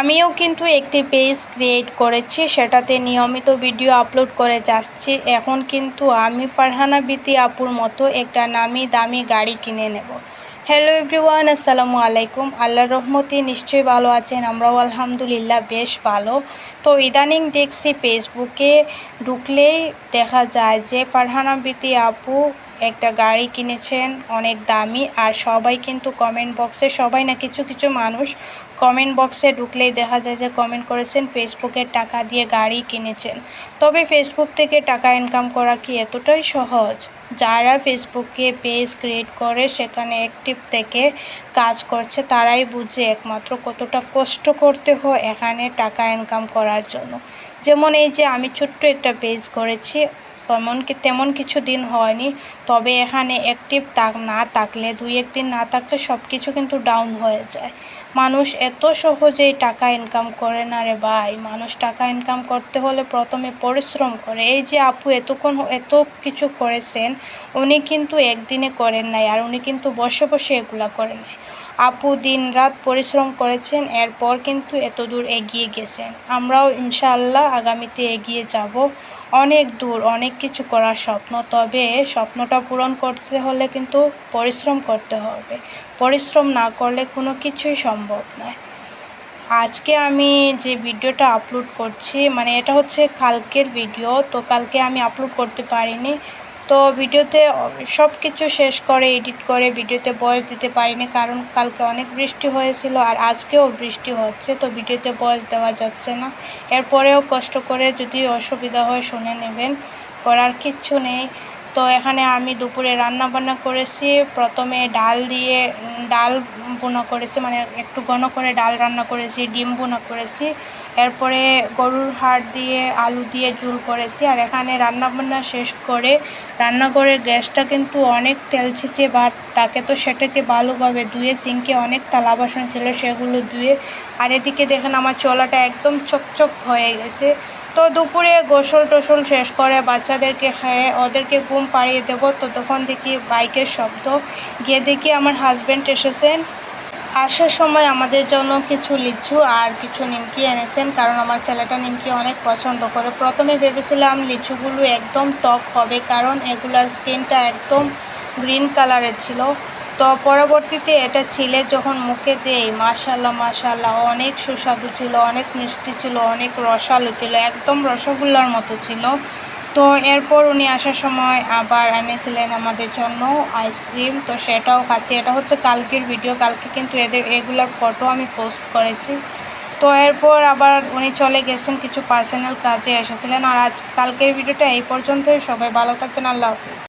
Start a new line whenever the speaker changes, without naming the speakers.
আমিও কিন্তু একটি পেজ ক্রিয়েট করেছি, সেটাতে নিয়মিত ভিডিও আপলোড করে যাচ্ছি। এখন কিন্তু আমি ফারহানা বিতি আপুর মতো একটা নামি দামি গাড়ি কিনে নেব। হ্যালো এভরিওয়ান আসসালামু আলাইকুম। আল্লাহ রহমতি নিশ্চয়ই ভালো আছেন, আমরাও আলহামদুলিল্লাহ বেশ ভালো। তো ইদানিং দেখছি ফেসবুকে ঢুকলেই দেখা যায় যে ফারহানা বিতি আপু একটা গাড়ি কিনেছেন, অনেক দামি। আর সবাই কিন্তু কমেন্ট বক্সে সবাই না কিছু কিছু মানুষ কমেন্ট বক্সে ঢুকলেই দেখা যায় যে কমেন্ট করেছেন ফেসবুকের টাকা দিয়ে গাড়ি কিনেছেন। তবে ফেসবুক থেকে টাকা ইনকাম করা কি এতটাই সহজ? যারা ফেসবুকে পেজ ক্রিয়েট করে, সেখানে অ্যাক্টিভ থেকে কাজ করছে, তারাই বুঝে একমাত্র কতটা কষ্ট করতে হয় এখানে টাকা ইনকাম করার জন্য। যেমন এই যে আমি ছোট্ট একটা পেজ করেছি তেমন তেমন কিছু দিন হয়নি। তবে এখানে অ্যাক্টিভ তাক না থাকলে, দুই একদিন না থাকলে সব কিছু কিন্তু ডাউন হয়ে যায়। মানুষ এত সহজেই টাকা ইনকাম করে না রে ভাই। মানুষ টাকা ইনকাম করতে হলে প্রথমে পরিশ্রম করে। এই যে আপু এতক্ষণ এত কিছু করেছেন, উনি কিন্তু একদিনে করেন নাই আর উনি কিন্তু বসে বসে এগুলা করেন নাই। আপু দিন রাত পরিশ্রম করেছেন, এরপর কিন্তু এত দূর এগিয়ে গেছেন। আমরাও ইনশাআল্লাহ আগামীতে এগিয়ে যাব। অনেক দূর, অনেক কিছু করার স্বপ্ন। তবে স্বপ্নটা পূরণ করতে হলে কিন্তু পরিশ্রম করতে হবে। পরিশ্রম না করলে কোনো কিছুই সম্ভব নয়। আজকে আমি যে ভিডিওটা আপলোড করছি মানে এটা হচ্ছে কালকের ভিডিও, তো কালকে আমি আপলোড করতে পারিনি। তো ভিডিওতে সব কিছু শেষ করে, এডিট করে, ভিডিওতে বয়স দিতে পারিনি কারণ কালকে অনেক বৃষ্টি হয়েছিল আর আজকেও বৃষ্টি হচ্ছে, তো ভিডিওতে বয়স দেওয়া যাচ্ছে না। এরপরেও কষ্ট করে যদি অসুবিধা হয় শুনে নেবেন, করার কিচ্ছু নেই। তো এখানে আমি দুপুরে রান্না বান্না করেছি, প্রথমে ডাল দিয়ে ডাল বোনা করেছি মানে একটু ঘন করে ডাল রান্না করেছি, ডিম বোনা করেছি। এরপরে গরুর হাড় দিয়ে আলু দিয়ে ঝুল করেছি আর এখানে রান্নাবান্না শেষ করে রান্নাঘরের গ্যাসটা কিন্তু অনেক তেল ছিঁচে বা তাকে তো সেটাকে ভালোভাবে ধুয়ে, সিঙ্কে অনেক তালা বাসন ছিল সেগুলো ধুয়ে আর এদিকে দেখেন আমার চলাটা একদম চকচক হয়ে গেছে। তো দুপুরে গোসল টোসল শেষ করে বাচ্চাদেরকে খেয়ে ওদেরকে ঘুম পাড়িয়ে দেবো। তো তখন দেখি বাইকের শব্দ। গিয়ে দেখি আমার হাজব্যান্ড এসেছেন। আসার সময় আমাদের জন্য কিছু লিচু আর কিছু নিমকি এনেছেন, কারণ আমার ছেলেটা নিমকি অনেক পছন্দ করে। প্রথমে ভেবেছিলাম লিচুগুলো একদম টক হবে, কারণ এগুলার স্কিনটা একদম গ্রিন কালারের ছিল। তো পরবর্তীতে এটা ছিলে যখন মুখে দেই মাশাল্লাহ মাশাল্লাহ অনেক সুস্বাদু ছিল, অনেক মিষ্টি ছিল, অনেক রসালো ছিল, একদম রসগোল্লার মতো ছিল। তো এরপর উনি আসার সময় আবার এনেছিলেন আমাদের জন্য আইসক্রিম তো সেটাও খাচ্ছি। এটা হচ্ছে কালকের ভিডিও কালকে কিন্তু এদের এগুলার ফটো আমি পোস্ট করেছি। তো এরপর আবার উনি চলে গেছেন কিছু পার্সোনাল কাজে এসেছিলেন। আর আজ কালকের ভিডিওটা এই পর্যন্তই। সবাই ভালো থাকবেন। আল্লাহ হাফিজ।